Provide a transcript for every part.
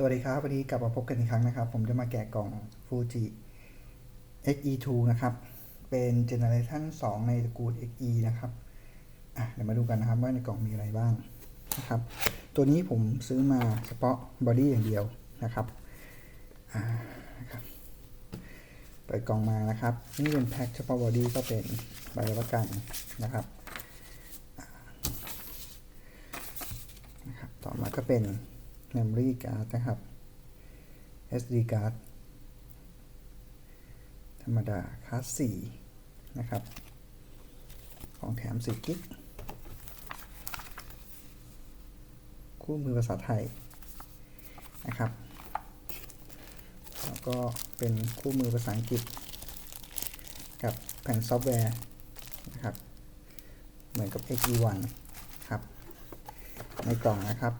สวัสดีครับ วันนี้กลับมาพบกันอีกครั้งนะครับ ผมจะมาแกะกล่อง Fuji XE2 นะครับ เป็นเจเนอเรชัน2ในตระกูล XE นะครับอะเดี๋ยวมาดูกันนะครับว่าในกล่องมีอะไรบ้างนะครับ ตัวนี้ผมซื้อมาเฉพาะบอดี้อย่างเดียวนะครับอ่านะครับ เปิดกล่องมานะครับ นี่เป็นแพ็คเฉพาะบอดี้ก็เป็นใบรับประกันนะครับนะครับ ต่อมาก็เป็น memory card นะครับ SD card ธรรมดาคลาส4นะครับ ของแถม4กิกคู่มือภาษาไทยนะครับแล้วก็เป็นคู่มือภาษาอังกฤษ กับแผ่นซอฟต์แวร์นะครับ เหมือนกับ XE1 ครับ ในกล่องนะครับ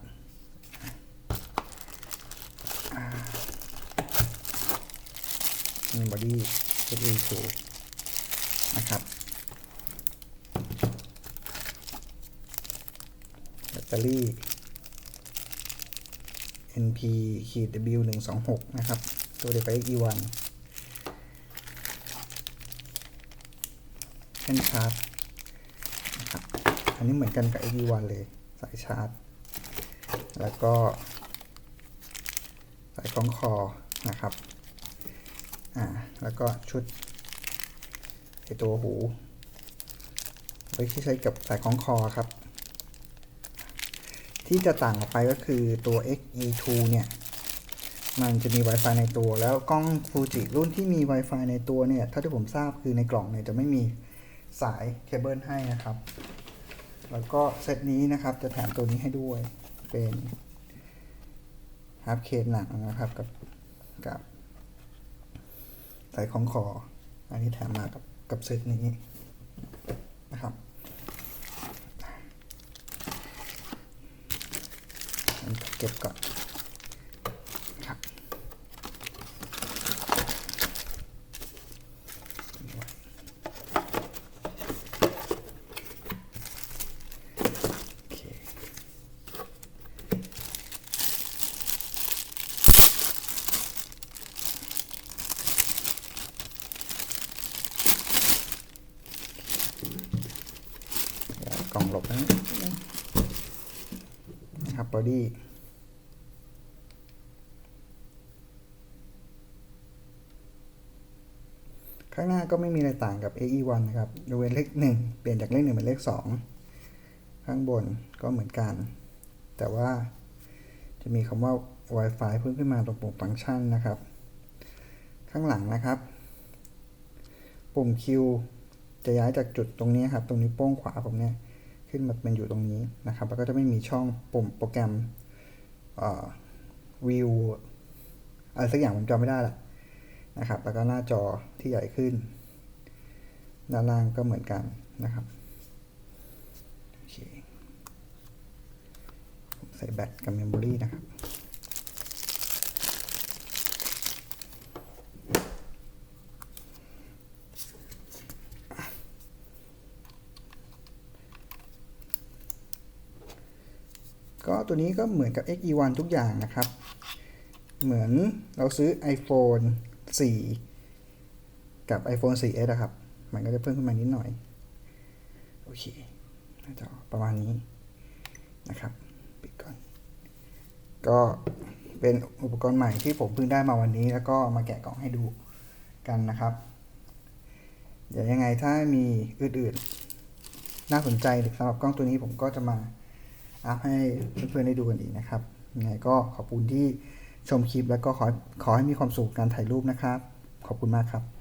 บอดี้ XE2 นะครับแบตเตอรี่ NP W 1 2 6นะครับ ตัวเดียวกับ E1 เส้นชาร์จนะครับอันนี้เหมือนกันกับ E1 เลย สายชาร์จ แล้วก็สายคล้องคอนะครับ อ่าแล้วก็ชุดไอตัวหูไว้ที่ใช้กับสายคล้องคอครับ ที่จะต่างออกไปก็คือตัว XE2 เนี่ย มันจะมี Wi-Fi ในตัว แล้วกล้อง Fuji รุ่นที่มี Wi-Fi ในตัวเนี่ยเท่าที่ผมทราบคือในกล่องเนี่ยจะไม่มีสายเคเบิลให้นะครับ แล้วก็เซตนี้นะครับจะแถมตัวนี้ให้ด้วยเป็นฮาร์ปเคสหนังนะครับกับกับ สายของคอ อันนี้แถมมากับกับเซตนี้นะครับเก็บก่อนครับ โอเค เดี๋ยวกล่อง หลบนะนะครับบอดี้ข้างหน้าก็ไม่มีอะไรต่างกับ AE1 นะครับยกเว้นเลขหนึ่งเปลี่ยนจากเลขหนึ่งเป็นเลขสองข้างบนก็เหมือนกัน แต่ว่าจะมีคำว่า Wi-Fi เพิ่มขึ้นมาตรงปุ่มฟังก์ชันนะครับ ข้างหลังนะครับ ปุ่ม Q จะย้ายจากจุดตรงนี้ครับ ตรงนี้โป้งขวาผมเนี่ย ขึ้นมาเป็นอยู่ตรงนี้นะครับ แล้วก็จะไม่มีช่องปุ่มโปรแกรมวิวอะไรสักอย่างผมจำไม่ได้ละนะครับ แล้วก็หน้าจอที่ใหญ่ขึ้น ด้านล่างก็เหมือนกันนะครับโอเคใส่แบตกับเมมโมรีนะครับ ก็ตัวนี้ก็เหมือนกับ XE1 ทุกอย่างนะครับ เหมือนเราซื้อ iPhone 4 กับ iPhone 4s อะครับ มันก็จะเพิ่มขึ้นมานิดหน่อย โอเคหน้าจอประมาณนี้นะครับ ปิดก่อน ก็เป็นอุปกรณ์ใหม่ที่ผมเพิ่งได้มาวันนี้ แล้วก็มาแกะกล่องให้ดูกันนะครับ เดี๋ยวยังไงถ้ามีอื่นๆ น่าสนใจสำหรับกล้องตัวนี้ผมก็จะมา อัพให้เพื่อนๆได้ดูกันอีกนะครับยังไงก็ขอบคุณที่ชมคลิปแล้วก็ขอขอให้มีความสุขการถ่ายรูปนะครับ ขอบคุณมากครับ